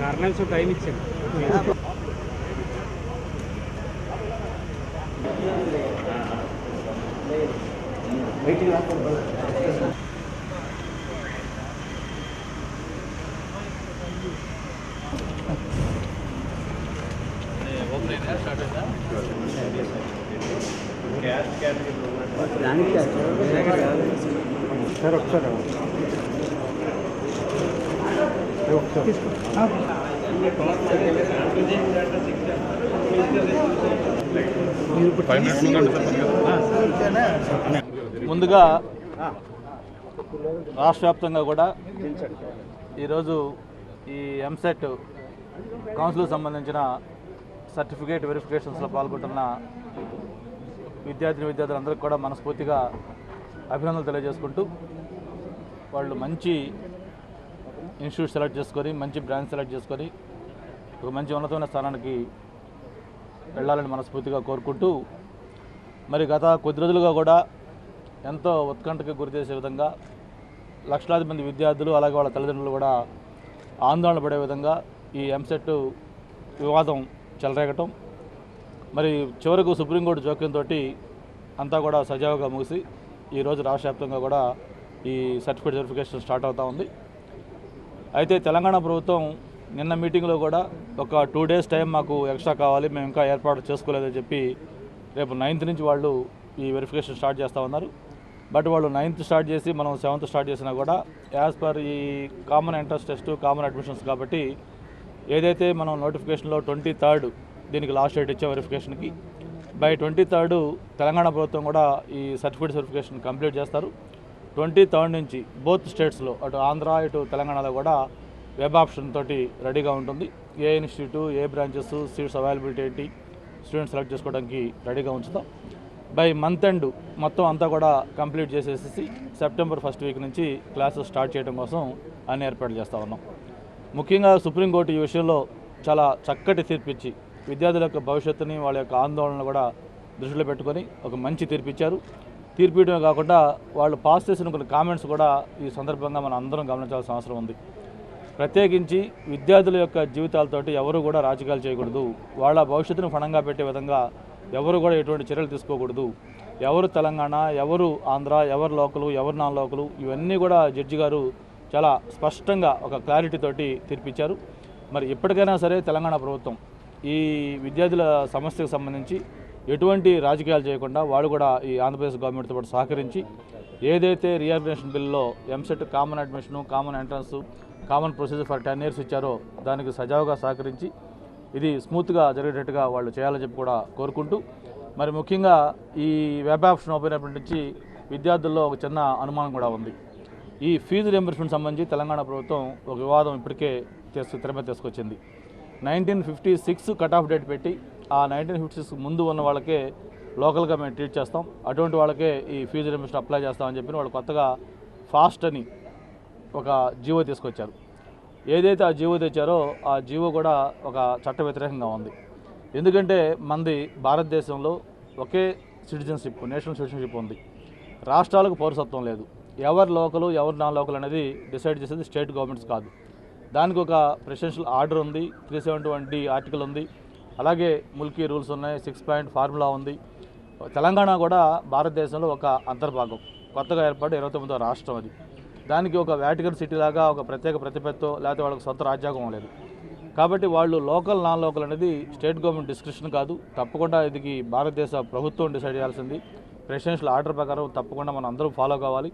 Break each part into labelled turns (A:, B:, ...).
A: Kernels time ఇచ్చాను sir ఒకసారి ఒకసారి.
B: ముందుగా రాష్ట్ర వ్యాప్తంగా కూడా ఈరోజు ఈ ఎంసెట్ కౌన్సిల్ సంబంధించిన సర్టిఫికేట్ వెరిఫికేషన్స్లో పాల్గొంటున్న విద్యార్థిని విద్యార్థులందరికీ కూడా మనస్ఫూర్తిగా అభినందనలు తెలియజేసుకుంటూ వాళ్ళు మంచి ఇన్స్టిట్యూట్ సెలెక్ట్ చేసుకొని మంచి బ్రాంచ్ సెలెక్ట్ చేసుకొని ఒక మంచి ఉన్నతమైన స్థానానికి వెళ్ళాలని మనస్ఫూర్తిగా కోరుకుంటూ మరి గత కొద్ది రోజులుగా కూడా ఎంతో ఉత్కంఠకు గురి చేసే విధంగా లక్షలాది మంది విద్యార్థులు అలాగే వాళ్ళ తల్లిదండ్రులు కూడా ఆందోళన పడే విధంగా ఈ ఎంసెట్ వివాదం చెలరేగటం మరి చివరకు సుప్రీంకోర్టు జోక్యంతో అంతా కూడా సజావుగా ముగిసి ఈరోజు రాష్ట్ర వ్యాప్తంగా కూడా ఈ సర్టిఫికేట్ వెరిఫికేషన్ స్టార్ట్ అవుతూ ఉంది. అయితే తెలంగాణ ప్రభుత్వం నిన్న మీటింగ్లో కూడా ఒక టూ డేస్ టైం మాకు ఎక్స్ట్రా కావాలి మేము ఇంకా ఏర్పాటు చేసుకోలేదని చెప్పి రేపు నైన్త్ నుంచి వాళ్ళు ఈ వెరిఫికేషన్ స్టార్ట్ చేస్తూ ఉన్నారు. బట్ వాళ్ళు నైన్త్ స్టార్ట్ చేసి మనం సెవెంత్ స్టార్ట్ చేసినా కూడా యాజ్ పర్ ఈ common entrance test common admissions కాబట్టి ఏదైతే మనం నోటిఫికేషన్లో ట్వంటీ థర్డ్ దీనికి లాస్ట్ డేట్ ఇచ్చే వెరిఫికేషన్కి బై ట్వంటీ థర్డ్ తెలంగాణ ప్రభుత్వం కూడా ఈ సర్టిఫికేట్ వెరిఫికేషన్ కంప్లీట్ చేస్తారు. ట్వంటీ థర్డ్ నుంచి బోత్ స్టేట్స్లో అటు ఆంధ్ర ఇటు తెలంగాణలో కూడా వెబ్ ఆప్షన్ తోటి రెడీగా ఉంటుంది. ఏ ఇన్స్టిట్యూట్ ఏ బ్రాంచెస్ సీట్స్ అవైలబిలిటీ ఏంటి స్టూడెంట్స్ సెలెక్ట్ చేసుకోవడానికి రెడీగా ఉంచుతాం. బై మంత్ ఎండ్ మొత్తం అంతా కూడా కంప్లీట్ చేసేసి సెప్టెంబర్ ఫస్ట్ వీక్ నుంచి క్లాసెస్ స్టార్ట్ చేయడం కోసం అన్ని ఏర్పాట్లు చేస్తూ ఉన్నాం. ముఖ్యంగా సుప్రీంకోర్టు ఈ విషయంలో చాలా చక్కటి తీర్పిచ్చి విద్యార్థుల యొక్క భవిష్యత్తుని వాళ్ళ యొక్క ఆందోళన కూడా దృష్టిలో పెట్టుకొని ఒక మంచి తీర్పిచ్చారు ఇచ్చారు తీర్పు ఇవ్వడమే కాకుండా వాళ్ళు పాస్ చేసిన కొన్ని కామెంట్స్ కూడా ఈ సందర్భంగా మనం అందరం గమనించాల్సిన అవసరం ఉంది. ప్రత్యేకించి విద్యార్థుల యొక్క జీవితాలతోటి ఎవరు కూడా రాజకీయాలు చేయకూడదు. వాళ్ళ భవిష్యత్తును ఫణంగా పెట్టే విధంగా ఎవరు కూడా ఎటువంటి చర్యలు తీసుకోకూడదు. ఎవరు తెలంగాణ ఎవరు ఆంధ్ర ఎవరు లోకలు ఎవరు నాన్ లోకలు ఇవన్నీ కూడా జడ్జి గారు చాలా స్పష్టంగా ఒక క్లారిటీ తోటి తీర్పిచ్చారు. మరి ఎప్పటికైనా సరే తెలంగాణ ప్రభుత్వం ఈ విద్యార్థుల సమస్యకు సంబంధించి ఎటువంటి రాజకీయాలు చేయకుండా వాళ్ళు కూడా ఈ ఆంధ్రప్రదేశ్ గవర్నమెంట్తో పాటు సహకరించి ఏదైతే రీఆర్గనైజేషన్ బిల్లులో EAMCET common admission common entrance common procedure for ten years ఇచ్చారో దానికి సజావుగా సహకరించి ఇది స్మూత్గా జరిగేటట్టుగా వాళ్ళు చేయాలని చెప్పి కూడా కోరుకుంటూ మరి ముఖ్యంగా ఈ వెబ్ ఆప్షన్ ఓపెన్ అయినప్పటి నుంచి విద్యార్థుల్లో ఒక చిన్న అనుమానం కూడా ఉంది. ఈ ఫీజు రియంబర్స్మెంట్ సంబంధించి తెలంగాణ ప్రభుత్వం ఒక వివాదం ఇప్పటికే తీసుకు తీసుకొచ్చింది. Nineteen fifty six cut off date పెట్టి ఆ నైన్టీన్ ఫిఫ్టీస్ ముందు ఉన్న వాళ్ళకే లోకల్గా మేము ట్రీట్ చేస్తాం. అటువంటి వాళ్ళకే ఈ ఫీజు రిమిషన్ అప్లై చేస్తామని చెప్పి వాళ్ళు కొత్తగా ఫాస్ట్ అని ఒక జీవో తీసుకొచ్చారు. ఏదైతే ఆ జీవో తెచ్చారో ఆ జీవో కూడా ఒక చట్ట వ్యతిరేకంగా ఉంది. ఎందుకంటే మంది భారతదేశంలో ఒకే సిటిజన్షిప్ నేషనల్ సిటిజన్షిప్ ఉంది. రాష్ట్రాలకు పౌరసత్వం లేదు. ఎవరు లోకలు ఎవరు నాన్ లోకల్ అనేది డిసైడ్ చేసేది స్టేట్ గవర్నమెంట్స్ కాదు. దానికి ఒక ప్రెసిడెన్షియల్ ఆర్డర్ ఉంది. Three seventy one D article ఉంది. అలాగే ముల్కీ రూల్స్ ఉన్నాయి సిక్స్ పాయింట్ ఫార్ములా ఉంది. తెలంగాణ కూడా భారతదేశంలో ఒక అంతర్భాగం కొత్తగా ఏర్పడి ఇరవై తొమ్మిదో రాష్ట్రం అది. దానికి ఒక వ్యాటికన్ సిటీ లాగా ఒక ప్రత్యేక ప్రతిపత్తో లేకపోతే వాళ్ళకి సొంత రాజ్యాంగం లేదు. కాబట్టి వాళ్ళు లోకల్ నాన్ లోకల్ అనేది స్టేట్ గవర్నమెంట్ డిస్క్రిప్షన్ కాదు. తప్పకుండా ఇది భారతదేశ ప్రభుత్వం డిసైడ్ చేయాల్సింది. ప్రెసిడెన్షియల్ ఆర్డర్ ప్రకారం తప్పకుండా మనం అందరూ ఫాలో కావాలి.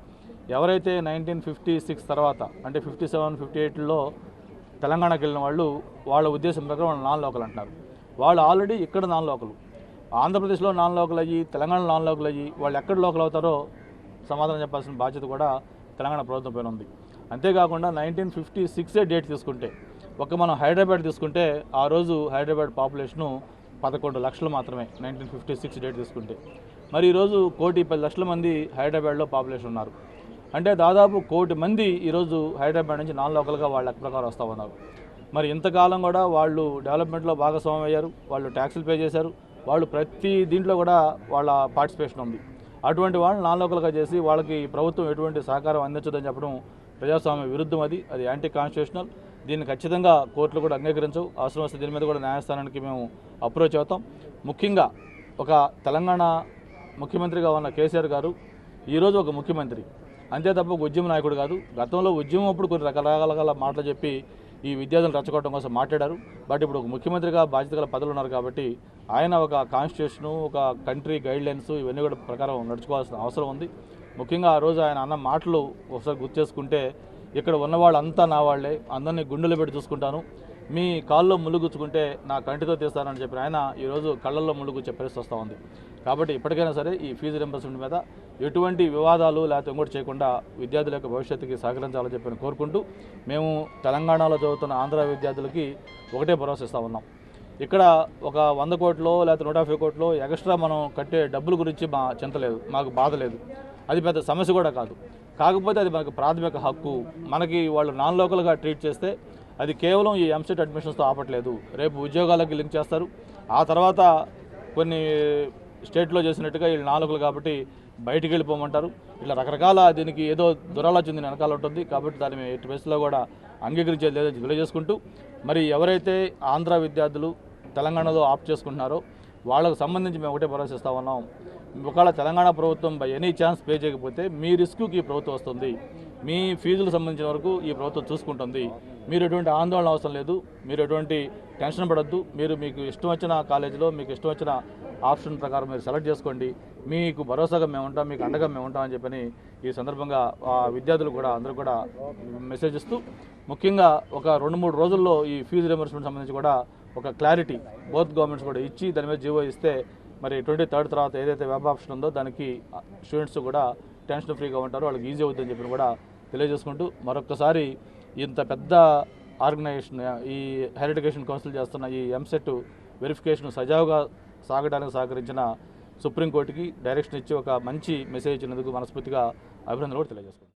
B: ఎవరైతే నైన్టీన్ ఫిఫ్టీ సిక్స్ తర్వాత అంటే ఫిఫ్టీ సెవెన్ ఫిఫ్టీ ఎయిట్లో తెలంగాణకి వెళ్ళిన వాళ్ళు వాళ్ళ ఉద్దేశం ప్రకారం వాళ్ళు నాన్ లోకల్ అంటున్నారు. వాళ్ళు ఆల్రెడీ ఇక్కడ నాన్ లోకలు. ఆంధ్రప్రదేశ్లో నాన్ లోకల్ అయ్యి తెలంగాణ నాన్ లోకల్ అయ్యి వాళ్ళు ఎక్కడ లోకల్ అవుతారో సమాధానం చెప్పాల్సిన బాధ్యత కూడా తెలంగాణ ప్రభుత్వం పైన ఉంది. అంతేకాకుండా నైన్టీన్ ఫిఫ్టీ సిక్సే డేట్ తీసుకుంటే ఒక మనం హైదరాబాద్ తీసుకుంటే ఆ రోజు హైదరాబాద్ పాపులేషను పదకొండు లక్షలు మాత్రమే నైన్టీన్ ఫిఫ్టీ సిక్స్ డేట్ తీసుకుంటే. మరి ఈరోజు కోటి పది లక్షల మంది హైదరాబాద్లో పాపులేషన్ ఉన్నారు. అంటే దాదాపు కోటి మంది ఈరోజు హైదరాబాద్ నుంచి నాన్ లోకల్గా వాళ్ళ ప్రకారం వస్తూ ఉన్నారు. మరి ఇంతకాలం కూడా వాళ్ళు డెవలప్మెంట్లో భాగస్వామ్యం అయ్యారు వాళ్ళు ట్యాక్సులు పే చేశారు వాళ్ళు ప్రతి దీంట్లో కూడా వాళ్ళ పార్టిసిపేషన్ ఉంది. అటువంటి వాళ్ళని నాన్ లోకల్గా చేసి వాళ్ళకి ప్రభుత్వం ఎటువంటి సహకారం అందించదని చెప్పడం ప్రజాస్వామ్య విరుద్ధం అది అది యాంటీ కాన్స్టిట్యూషనల్ దీన్ని ఖచ్చితంగా కోర్టులు కూడా అంగీకరించవు. అవసరం వస్తే దీని మీద కూడా న్యాయస్థానానికి మేము అప్రోచ్ అవుతాం. ముఖ్యంగా ఒక తెలంగాణ ముఖ్యమంత్రిగా ఉన్న కేసీఆర్ గారు ఈరోజు ఒక ముఖ్యమంత్రి. అంతే తప్ప ఉద్యమ నాయకుడు కాదు. గతంలో ఉద్యమం అప్పుడు కొన్ని రకరకాల మాటలు చెప్పి ఈ విద్యార్థులను రచ్చగొట్టడం కోసం మాట్లాడారు. బట్ ఇప్పుడు ఒక ముఖ్యమంత్రిగా బాధ్యత గల పదవులు ఉన్నారు కాబట్టి ఆయన ఒక కాన్స్టిట్యూషను ఒక కంట్రీ గైడ్ లైన్స్ ఇవన్నీ కూడా ప్రకారం నడుచుకోవాల్సిన అవసరం ఉంది. ముఖ్యంగా ఆ రోజు ఆయన అన్న మాటలు ఒకసారి గుర్తు చేసుకుంటే ఇక్కడ ఉన్న వాళ్ళంతా నా వాళ్ళే అందరినీ గుండెలు పెట్టి చూసుకుంటాను. మీ కాల్లో ములుగుచ్చుకుంటే నా కంటితో తీస్తానని చెప్పిన ఆయన ఈరోజు కళ్ళల్లో ములుగుచ్చే పరిస్థితి వస్తూ ఉంది. కాబట్టి ఇప్పటికైనా సరే ఈ ఫీజు రింబర్స్మెంట్ మీద ఎటువంటి వివాదాలు లేకపోతే ఇంకోటి చేయకుండా విద్యార్థుల యొక్క భవిష్యత్తుకి సహకరించాలని చెప్పి కోరుకుంటూ మేము తెలంగాణలో చదువుతున్న ఆంధ్ర విద్యార్థులకి ఒకటే భరోసా ఇస్తూ ఉన్నాం. ఇక్కడ ఒక వంద కోట్లో లేకపోతే నూట యాభై కోట్లో ఎక్స్ట్రా మనం కట్టే డబ్బుల గురించి మా చింత లేదు మాకు బాధ లేదు. అది పెద్ద సమస్య కూడా కాదు. కాకపోతే అది మనకు ప్రాథమిక హక్కు. మనకి వాళ్ళు నాన్ లోకల్గా ట్రీట్ చేస్తే అది కేవలం ఈ ఎంసెట్ అడ్మిషన్స్తో ఆపట్లేదు. రేపు ఉద్యోగాలకి లింక్ చేస్తారు. ఆ తర్వాత కొన్ని స్టేట్లో చేసినట్టుగా వీళ్ళు నాలుగులు కాబట్టి బయటికి వెళ్ళిపోమంటారు. ఇట్లా రకరకాల దీనికి ఏదో దురాలోచన దీని వెనకాల ఉంటుంది. కాబట్టి దాన్ని మేము ఎట్టి పరిస్థితిలో కూడా అంగీకరించేది లేదని తెలియజేసుకుంటూ మరి ఎవరైతే ఆంధ్ర విద్యార్థులు తెలంగాణలో ఆప్ చేసుకుంటున్నారో వాళ్ళకు సంబంధించి మేము ఒకటే భరోసా ఇస్తా ఉన్నాం. ఒకవేళ తెలంగాణ ప్రభుత్వం బై ఎనీ ఛాన్స్ పే చేయకపోతే మీ రిస్క్కి ప్రభుత్వం వస్తుంది. మీ ఫీజులకు సంబంధించిన వరకు ఈ ప్రభుత్వం చూసుకుంటుంది. మీరు ఎటువంటి ఆందోళన అవసరం లేదు. మీరు ఎటువంటి టెన్షన్ పడద్దు. మీరు మీకు ఇష్టం వచ్చిన కాలేజీలో మీకు ఇష్టం వచ్చిన ఆప్షన్ ప్రకారం మీరు సెలెక్ట్ చేసుకోండి. మీకు భరోసాగా మేము ఉంటాం మీకు అండగా మేము ఉంటాం అని చెప్పని ఈ సందర్భంగా ఆ విద్యార్థులు కూడా అందరూ కూడా మెసేజ్ ఇస్తూ ముఖ్యంగా ఒక రెండు మూడు రోజుల్లో ఈ ఫీజు రిమర్స్మెంట్ సంబంధించి కూడా ఒక క్లారిటీ బోత్ గవర్నమెంట్స్ కూడా ఇచ్చి దాని మీద జీవో ఇస్తే మరి ట్వంటీ థర్డ్ తర్వాత ఏదైతే వెబ్ ఆప్షన్ ఉందో దానికి స్టూడెంట్స్ కూడా టెన్షన్ ఫ్రీగా ఉంటారో. వాళ్ళకి ఈజీ అవుతుందని చెప్పి కూడా తెలియజేసుకుంటూ మరొకసారి ఇంత పెద్ద ఆర్గనైజేషన్ ఈ హైయర్ ఎడ్యుకేషన్ కౌన్సిల్ చేస్తున్న ఈ ఎంసెట్ వెరిఫికేషన్ సజావుగా సాగడానికి సహకరించిన సుప్రీంకోర్టుకి డైరెక్షన్ ఇచ్చి ఒక మంచి మెసేజ్ ఇచ్చినందుకు మనస్ఫూర్తిగా అభినందనలు కూడా తెలియజేసుకుంటాం